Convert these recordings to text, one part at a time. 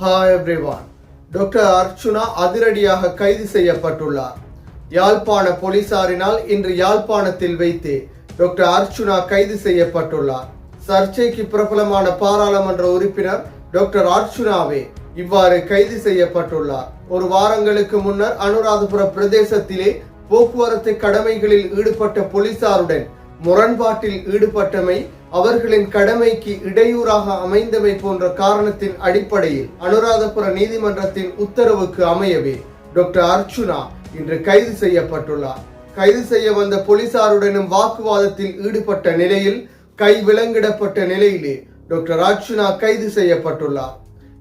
Hi everyone doctor Archuna அதிரடியாக கைது செய்யப்பட்டுள்ளார். யாழ்ப்பாண போலீசாரினால் இன்று யாழ்ப்பாணத்தில் வைத்து டாக்டர் அர்ச்சுனா கைது செய்யப்பட்டுள்ளார். சர்ச்சைக்கு பிரபலமான பாராளுமன்ற உறுப்பினர் டாக்டர் அர்ச்சுனாவே இவ்வாறு கைது செய்யப்பட்டுள்ளார். ஒரு வாரங்களுக்கு முன்னர் அனுராதபுர பிரதேசத்திலே போக்குவரத்து கடமைகளில் ஈடுபட்ட போலீசாருடன் முரண்பாட்டில் ஈடுபட்டமை அவர்களின் கடமைக்கு இடையூறாக அமைந்தமை போன்ற காரணத்தின் அடிப்படையில் அனுராதபுர நீதிமன்றத்தின் உத்தரவுக்கு அமையவே டாக்டர் அர்ச்சுனா இன்று கைது செய்யப்பட்டுள்ளார். கைது செய்ய வந்த போலீசாருடனும் வாக்குவாதத்தில் ஈடுபட்ட நிலையில் கை விலங்கிடப்பட்ட நிலையிலே டாக்டர் அர்ச்சுனா கைது செய்யப்பட்டுள்ளார்.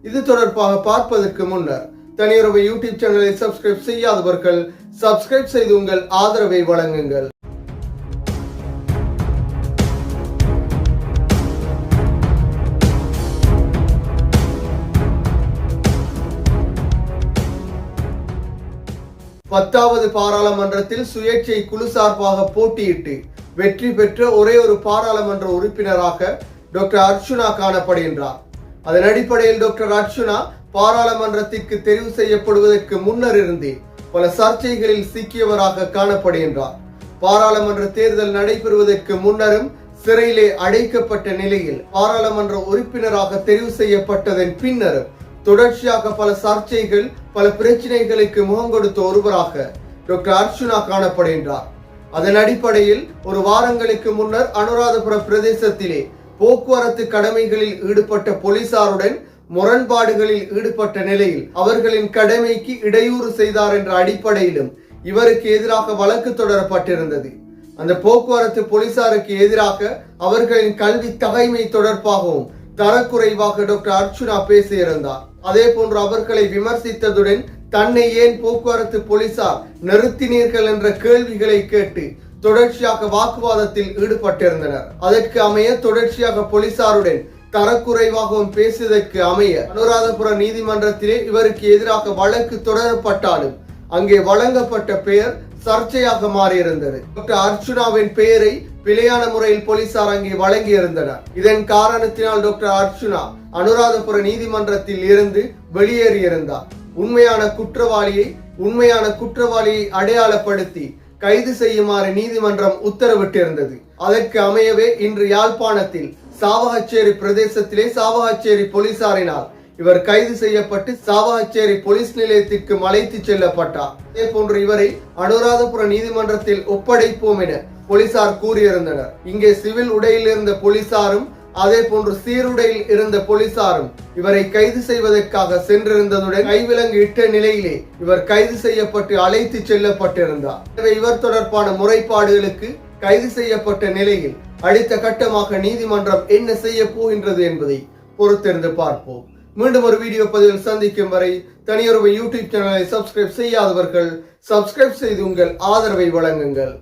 இது தொடர்பாக பார்ப்பதற்கு முன்னர் தனியுறவு யூடியூப் சேனலை சப்ஸ்கிரைப் செய்யாதவர்கள் சப்ஸ்கிரைப் செய்து உங்கள் ஆதரவை வழங்குங்கள். பத்தாவது பாராளுமன்றத்தில் சுயேட்சை குழு சார்பாக போட்டியிட்டு வெற்றி பெற்ற ஒரே ஒரு பாராளுமன்ற உறுப்பினராக டாக்டர் அர்ச்சுனா காணப்படுகின்றார். அதன் அடிப்படையில் டாக்டர் அர்ச்சுனா பாராளுமன்றத்திற்கு தெரிவு செய்யப்படுவதற்கு முன்னர் இருந்தே பல சர்ச்சைகளில் சிக்கியவராக காணப்படுகின்றார். பாராளுமன்ற தேர்தல் நடைபெறுவதற்கு முன்னரும் சிறையிலே அடைக்கப்பட்ட நிலையில் பாராளுமன்ற உறுப்பினராக தெரிவு செய்யப்பட்டதன் பின்னரும் தொடர்ச்சியாக பல சர்ச்சைகள் பல பிரச்சனைகளுக்கு முகம் கொடுத்த ஒருவராக டாக்டர் அர்ச்சுனா காணப்படுகின்றார். அதன் அடிப்படையில் ஒரு வாரங்களுக்கு முன்னர் அனுராதபுர பிரதேசத்திலே போக்குவரத்து கடமைகளில் ஈடுபட்ட போலீசாருடன் முரண்பாடுகளில் ஈடுபட்ட நிலையில் அவர்களின் கடமைக்கு இடையூறு செய்தார் என்ற அடிப்படையிலும் இவருக்கு எதிராக வழக்கு தொடரப்பட்டிருந்தது. அந்த போக்குவரத்து போலீசாருக்கு எதிராக அவர்களின் கல்வி தகைமை தொடர்பாகவும் தரக்குறைவாக டாக்டர் அர்ச்சுனா பேசியிருந்தார். அதே போன்று அவர்களை விமர்சித்ததுடன் தன்னை ஏன் போக்குவரத்து போலீசார் நிறுத்தினீர்கள் என்ற கேள்விகளை கேட்டு தொடர்ச்சியாக வாக்குவாதத்தில் ஈடுபட்டிருந்தனர். அதற்கு அமைய தொடர்ச்சியாக போலீசாருடன் தரக்குறைவாகவும் பேசியதற்கு அமைய அனுராதபுர நீதிமன்றத்திலே இவருக்கு எதிராக வழக்கு தொடரப்பட்டாலும் அங்கே வழங்கப்பட்ட பெயர் சர்ச்சையாக மாறியிருந்தது. டாக்டர் அர்ச்சுனாவின் பெயரை பிழையான முறையில் போலீசார் அங்கே வழங்கியிருந்தனர். இதன் காரணத்தினால் டாக்டர் அர்ச்சுனா அனுராதபுர நீதிமன்றத்தில் இருந்து வெளியேறியிருந்தார். உண்மையான குற்றவாளியை உண்மையான குற்றவாளியை அடையாளப்படுத்தி கைது செய்யுமாறு நீதிமன்றம் உத்தரவிட்டிருந்தது. அதற்கு அமையவே இன்று யாழ்ப்பாணத்தில் சாவகச்சேரி பிரதேசத்திலே சாவகச்சேரி போலீசாரினால் இவர் கைது செய்யப்பட்டு சாவகச்சேரி போலீஸ் நிலையத்திற்கு அழைத்து செல்லப்பட்டார். அதே போன்று இவரை அனுராதபுர நீதிமன்றத்தில் ஒப்படைப்போம் என போலீசார் கூறியிருந்தனர். இங்கே சிவில் உடையில் இருந்த போலீசாரும் அதே போன்று சீருடையில் இருந்த போலீசாரும் இவரை கைது செய்வதற்காக சென்றிருந்ததுடன் கைவிலங்கு இட்ட நிலையிலே இவர் கைது செய்யப்பட்டு அழைத்து செல்லப்பட்டிருந்தார். எனவே இவர் தொடர்பான முறைப்பாடுகளுக்கு கைது செய்யப்பட்ட நிலையில் அடுத்த கட்டமாக நீதிமன்றம் என்ன செய்ய போகின்றது என்பதை பொறுத்திருந்து பார்ப்போம். மீண்டும் ஒரு வீடியோ பதிவில் சந்திக்கும் வரை தனியொரு யூடியூப் சேனலை சப்ஸ்கிரைப் செய்யாதவர்கள் சப்ஸ்கிரைப் செய்து உங்கள் ஆதரவை வழங்குங்கள்.